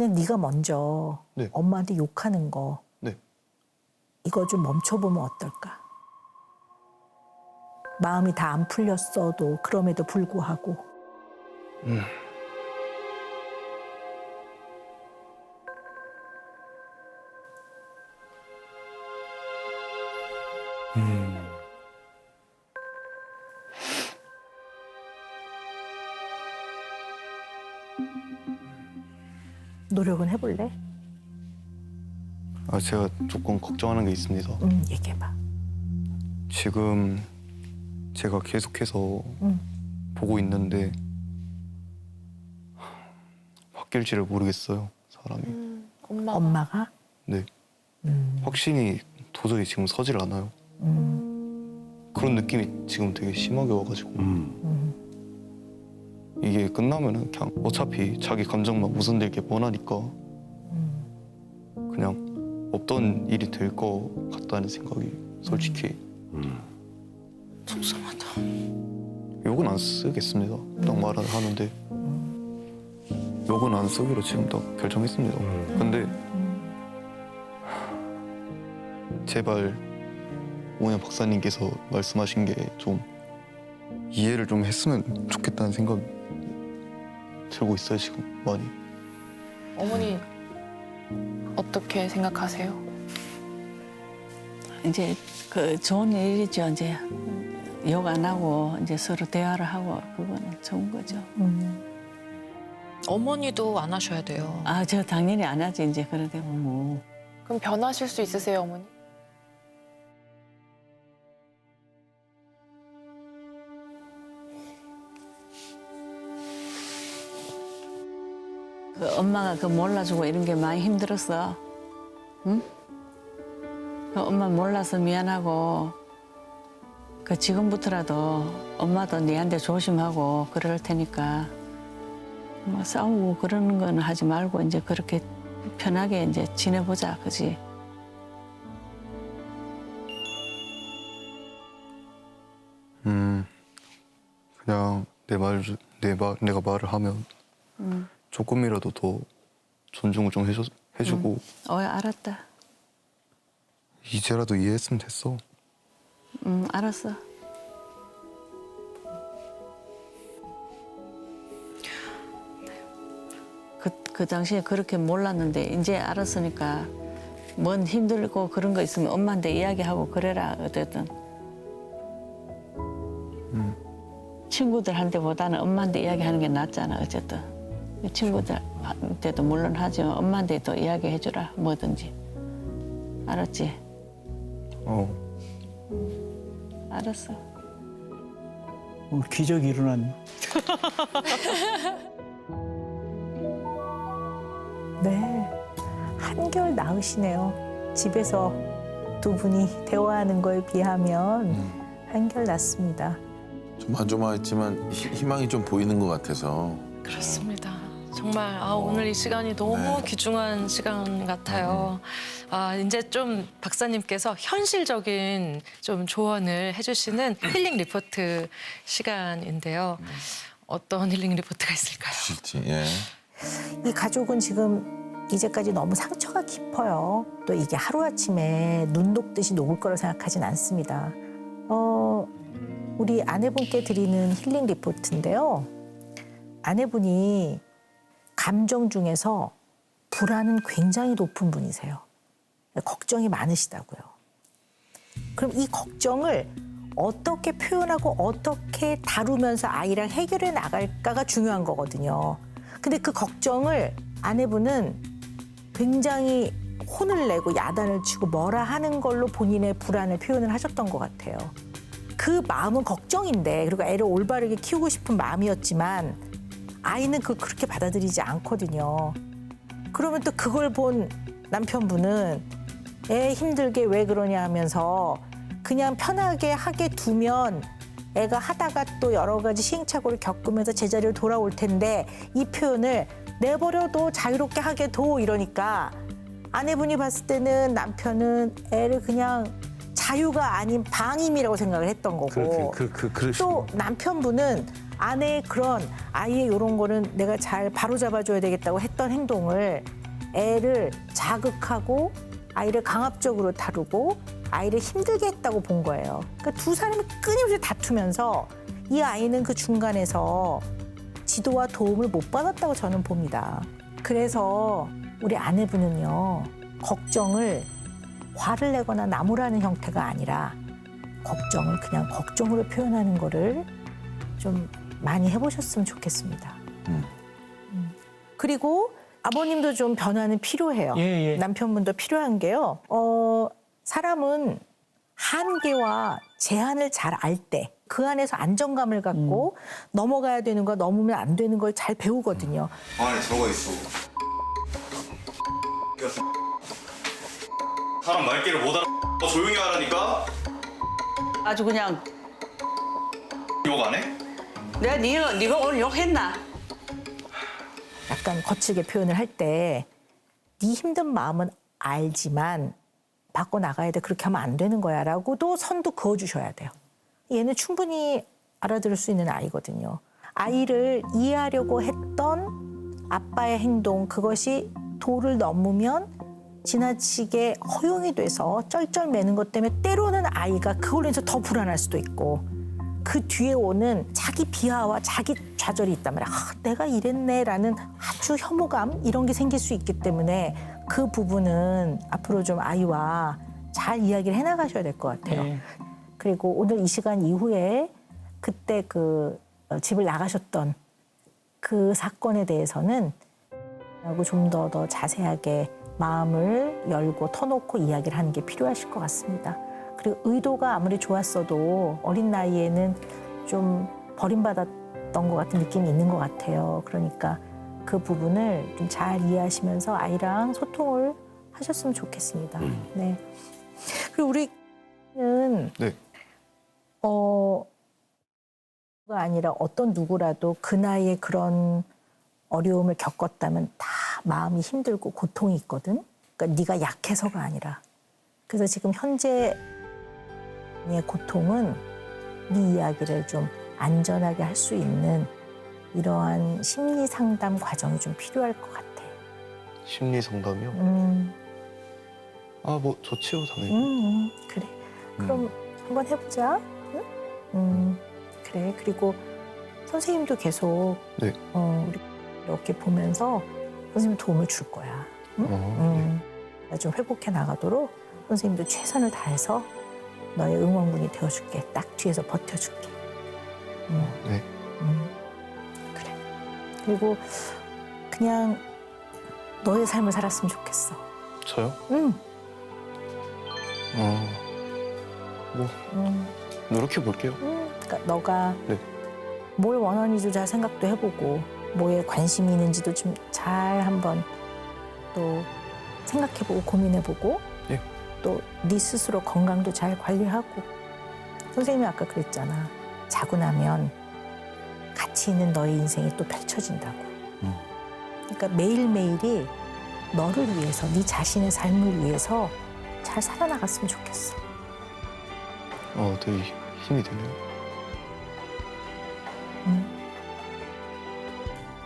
그냥 네가 먼저 네. 엄마한테 욕하는 거 네. 이거 좀 멈춰보면 어떨까? 마음이 다 안 풀렸어도 그럼에도 불구하고 음. 노력은 해볼래? 아 제가 조금 걱정하는 게 있습니다. 응, 얘기해봐. 지금 제가 계속해서 응. 보고 있는데 바뀔지를 모르겠어요. 사람이. 엄마. 엄마가? 네. 음, 확신이 도저히 지금 서질 않아요. 음, 그런 느낌이 지금 되게 심하게 와가지고 음, 이게 끝나면은 그냥 어차피 자기 감정만 우선될 게 뻔하니까 음. 그냥 없던 일이 될 것 같다는 생각이 솔직히 속상하다. 욕은 안 쓰겠습니다. 딱 말을 하는데 욕은 안 쓰기로 지금 딱 결정했습니다. 근데 제발 오늘 박사님께서 말씀하신 게 좀 이해를 좀 했으면 좋겠다는 생각이 들고 있어요 지금 많이. 어머니 어떻게 생각하세요? 이제 그 좋은 일이죠. 이제 욕 안 하고 이제 서로 대화를 하고 그거는 좋은 거죠. 음. 어머니도 안 하셔야 돼요. 아 저 당연히 안 하지 이제 그러되 뭐. 그럼 변하실 수 있으세요, 어머니? 엄마가 그 몰라주고 이런 게 많이 힘들었어. 응? 그 엄마 몰라서 미안하고 그 지금부터라도 엄마도 니한테 조심하고 그럴 테니까 뭐 싸우고 그러는 거는 하지 말고 이제 그렇게 편하게 이제 지내보자, 그지? 음 그냥 내 말 내 말 내가 말을 하면 응. 조금이라도 더 존중을 좀 해줘 해주고 어, 알았다. 이제라도 이해했으면 됐어. 응, 알았어. 그, 그 당시에 그렇게 몰랐는데 이제 알았으니까 뭔 힘들고 그런 거 있으면 엄마한테 이야기하고 그래라 어쨌든 친구들한테보다는 엄마한테 이야기하는 게 낫잖아 어쨌든 친구들한테도 물론 하지만 엄마한테도 이야기해주라 뭐든지 알았지? 어 알았어. 오늘 기적이 일어났네. 네, 한결 나으시네요. 집에서 두 분이 대화하는 거에 비하면 한결 낫습니다. 조마조마했지만 희- 희망이 좀 보이는 것 같아서 그렇습니다. 정말 아, 오늘 이 시간이 너무 네. 귀중한 시간 같아요. 아, 이제 좀 박사님께서 현실적인 좀 조언을 해주시는 힐링 리포트 시간인데요. 어떤 힐링 리포트가 있을까요? 예. 이 가족은 지금 이제까지 너무 상처가 깊어요. 또 이게 하루아침에 눈 녹듯이 녹을 거라 생각하진 않습니다. 어, 우리 아내분께 드리는 힐링 리포트인데요. 아내분이 감정 중에서 불안은 굉장히 높은 분이세요. 걱정이 많으시다고요. 그럼 이 걱정을 어떻게 표현하고 어떻게 다루면서 아이랑 해결해 나갈까가 중요한 거거든요. 근데 그 걱정을 아내분은 굉장히 혼을 내고 야단을 치고 뭐라 하는 걸로 본인의 불안을 표현을 하셨던 것 같아요. 그 마음은 걱정인데 그리고 애를 올바르게 키우고 싶은 마음이었지만 아이는 그걸 그렇게 받아들이지 않거든요. 그러면 또 그걸 본 남편분은 애 힘들게 왜 그러냐? 하면서 그냥 편하게 하게 두면 애가 하다가 또 여러 가지 시행착오를 겪으면서 제자리로 돌아올 텐데 이 표현을 내버려도 자유롭게 하게 둬. 이러니까 아내분이 봤을 때는 남편은 애를 그냥 자유가 아닌 방임이라고 생각을 했던 거고 그렇게 그, 그, 그러시 또 남편분은 아내의 그런 아이의 이런 거는 내가 잘 바로잡아줘야 되겠다고 했던 행동을 애를 자극하고 아이를 강압적으로 다루고 아이를 힘들게 했다고 본 거예요. 그러니까 두 사람이 끊임없이 다투면서 이 아이는 그 중간에서 지도와 도움을 못 받았다고 저는 봅니다. 그래서 우리 아내분은요, 걱정을 화를 내거나 나무라는 형태가 아니라 걱정을 그냥 걱정으로 표현하는 거를 좀 많이 해보셨으면 좋겠습니다. 음. 음. 그리고 아버님도 좀 변화는 필요해요. 예, 예. 남편분도 필요한 게요. 어, 사람은 한계와 제한을 잘 알 때 그 안에서 안정감을 갖고 넘어가야 되는 거 넘으면 안 되는 걸 잘 배우거든요. 안에 들어가 있어. 사람 말귀를 못 알아. 너 조용히 하라니까. 아주 그냥 욕 안 해? 내가 네가 네가 오늘 욕했나? 약간 거칠게 표현을 할 때 네 힘든 마음은 알지만 바꿔 나가야 돼 그렇게 하면 안 되는 거야라고도 선도 그어 주셔야 돼요. 얘는 충분히 알아들을 수 있는 아이거든요. 아이를 이해하려고 했던 아빠의 행동 그것이 도를 넘으면 지나치게 허용이 돼서 쩔쩔매는 것 때문에 때로는 아이가 그걸로 인해서 더 불안할 수도 있고 그 뒤에 오는 자기 비하와 자기 좌절이 있단 말이야. 아, 내가 이랬네라는 아주 혐오감 이런 게 생길 수 있기 때문에 그 부분은 앞으로 좀 아이와 잘 이야기를 해나가셔야 될 것 같아요. 예. 그리고 오늘 이 시간 이후에 그때 그 어, 집을 나가셨던 그 사건에 대해서는 하고 좀 더 더 자세하게 마음을 열고 터놓고 이야기를 하는 게 필요하실 것 같습니다. 그리고 의도가 아무리 좋았어도 어린 나이에는 좀 버림받았던 것 같은 느낌이 있는 것 같아요. 그러니까 그 부분을 좀 잘 이해하시면서 아이랑 소통을 하셨으면 좋겠습니다. 네. 그리고 우리는 네. 어, 가 아니라 어떤 누구라도 그 나이에 그런 어려움을 겪었다면 다 마음이 힘들고 고통이 있거든. 그러니까 네가 약해서가 아니라. 그래서 지금 현재 의 고통은 네 이야기를 좀 안전하게 할 수 있는 이러한 심리 상담 과정이 좀 필요할 것 같아. 심리 상담이요? 음, 아 뭐 좋지요 음, 당연히. 음, 그래. 그럼 한번 해보자. 응? 음, 그래. 그리고 선생님도 계속 네. 어, 우리 이렇게 보면서 선생님 도움을 줄 거야. 응? 어, 음, 나좀 회복해 나가도록 선생님도 최선을 다해서 너의 응원군이 되어줄게. 딱 뒤에서 버텨줄게. 음, 네. 음, 그래. 그리고 그냥 너의 삶을 살았으면 좋겠어. 저요? 응. 어, 뭐 음. 노력해 볼게요. 음, 그러니까 너가 네. 뭘 원하는지도 잘 생각도 해보고 뭐에 관심이 있는지도 좀 잘 한번 또 생각해보고 고민해보고 네. 또 네 스스로 건강도 잘 관리하고 선생님이 아까 그랬잖아 자고 나면 가치 있는 너의 인생이 또 펼쳐진다고 음. 그러니까 매일매일이 너를 위해서 네 자신의 삶을 위해서 잘 살아나갔으면 좋겠어 어, 되게 힘이 되네요.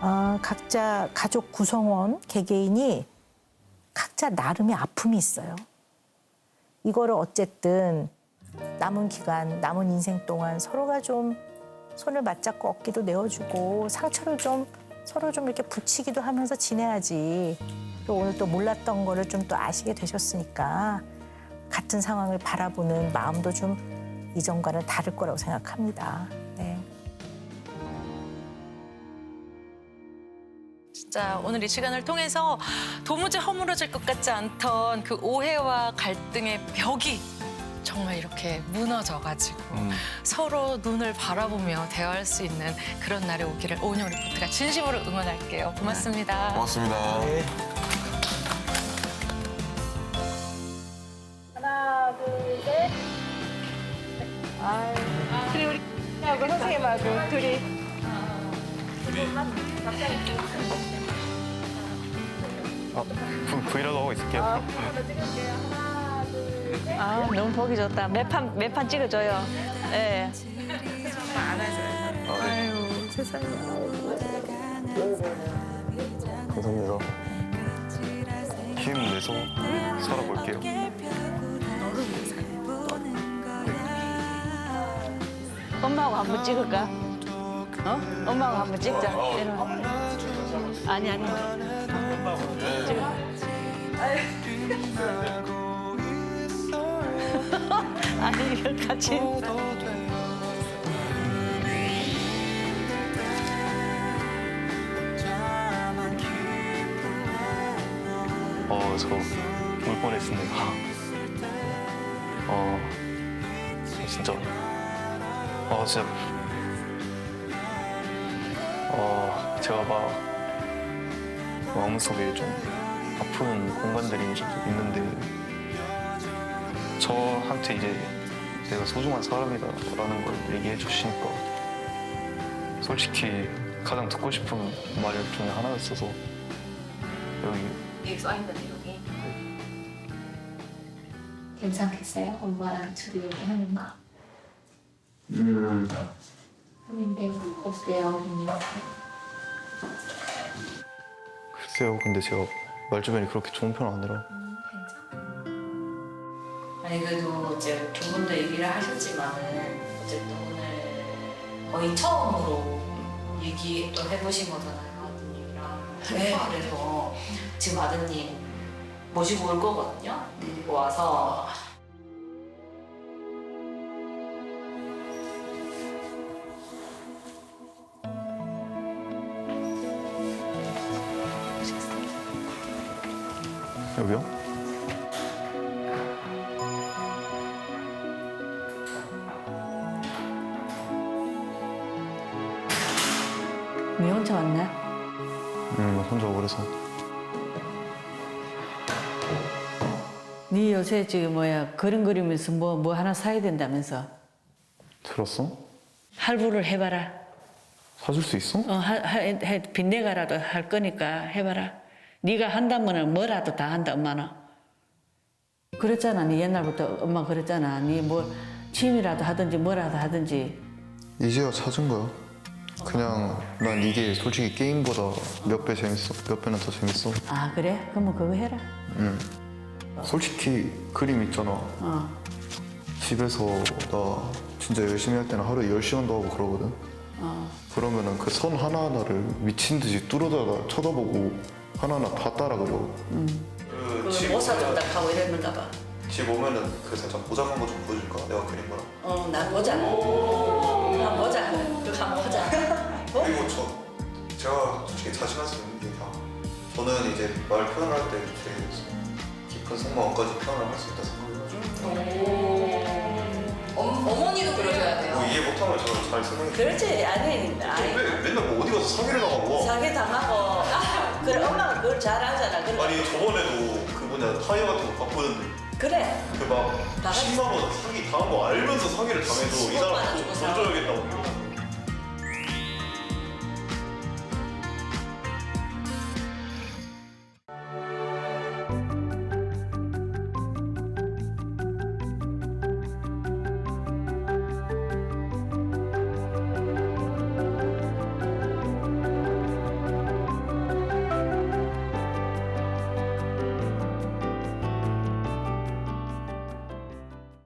아, 각자 가족 구성원 개개인이 각자 나름의 아픔이 있어요. 이거를 어쨌든 남은 기간, 남은 인생 동안 서로가 좀 손을 맞잡고 어깨도 내어주고 상처를 좀 서로 좀 이렇게 붙이기도 하면서 지내야지. 또 오늘 또 몰랐던 거를 좀 또 아시게 되셨으니까 같은 상황을 바라보는 마음도 좀 이전과는 다를 거라고 생각합니다. 진짜 오늘 이 시간을 통해서 도무지 허물어질 것 같지 않던 그 오해와 갈등의 벽이 정말 이렇게 무너져가지고 음. 서로 눈을 바라보며 대화할 수 있는 그런 날이 오기를 오은영 리포트가 진심으로 응원할게요. 고맙습니다. 고맙습니다. 네. 하고 선생님하고 둘이 아, 브, 브이라도 하고 있을게요. 아 너무 보기 좋다. 몇판몇판 찍어줘요. 예. 아, 네. 세상에. 감사합니다. 힘 내서 살아볼게요. 엄마하고 한번 찍을까? 어? 엄마하고 한번 찍자. 이리와. 아니 아니. 아니 이거 같이. 어, 저 울 뻔했습니다. 어, 진짜. 어, 진짜. 어, 제가 막 마음속에 좀 아픈 공간들이 좀 있는데 저한테 이제 내가 소중한 사람이다라는 걸 얘기해 주시니까 솔직히 가장 듣고 싶은 말 중에 하나였어서 여기 여기 써있는 내용이 괜찮겠어요? 엄마랑 둘이 얘기하는 거. 음. 근데 어때요? 글쎄요, 근데 제가 말주변이 그렇게 좋은 편은 아니라. 아니 그래도 이제 두 분도 얘기를 하셨지만은 어쨌든 오늘 거의 처음으로 얘기 또 해보신 거잖아요 아드님이랑. 네, 그래서 지금 아드님 모시고 올 거거든요. 데리고 와서 여기요? 니 혼자 왔나? 음, 혼자 오래서 니 요새 지금 뭐야 그림 그리면서 뭐 뭐 하나 사야 된다면서 들었어? 할부를 해봐라. 사줄 수 있어? 어, 하, 하, 해, 빚내가라도 할 거니까 해봐라. 네가 한다면은 뭐라도 다 한다 엄마는. 그랬잖아. 니 옛날부터 엄마 그랬잖아. 니뭐 취미라도 하든지 뭐라도 하든지. 이제야 찾은 거야. 그냥 난 이게 솔직히 게임보다 몇 배 재밌어. 몇 배는 더 재밌어. 아 그래? 그러면 그거 해라. 음. 솔직히 그림 있잖아. 어. 집에서 나 진짜 열심히 할 때는 하루에 10시간도 하고 그러거든. 어. 그러면은 그 선 하나하나를 미친 듯이 뚫어다가 쳐다보고 하나하나 다 따라 그려. 그걸 못 사준다 하고 이랬는가 봐. 집 오면은 그 살짝 보자한 거 좀 보여줄까? 내가 그린 거랑. 어, 난 보자. 한 보자. 그거 한번 보자. 그리고 저 제가 솔직히 자신할 수 있는 게 다 저는 이제 말 표현할 때 되게 깊은 속마음까지 표현을 할 수 있다 생각해가지고 어머니도 그러셔야 돼요. 뭐 이해 못하면 저는 잘 설명해 그렇지 아니 아니 왜 맨날 뭐 어디 가서 사기를 나가고 사기 당하고 아, 그래 엄마가 그걸 잘 알잖아. 그래. 아니 저번에도 그 뭐냐 타이어 같은 거 바꾸는데 그래. 그막 다 같이 10만 원 사기 당한 거 알면서 사기를 당해도 이 사람 하나 돈 주고 사. 줘야겠다고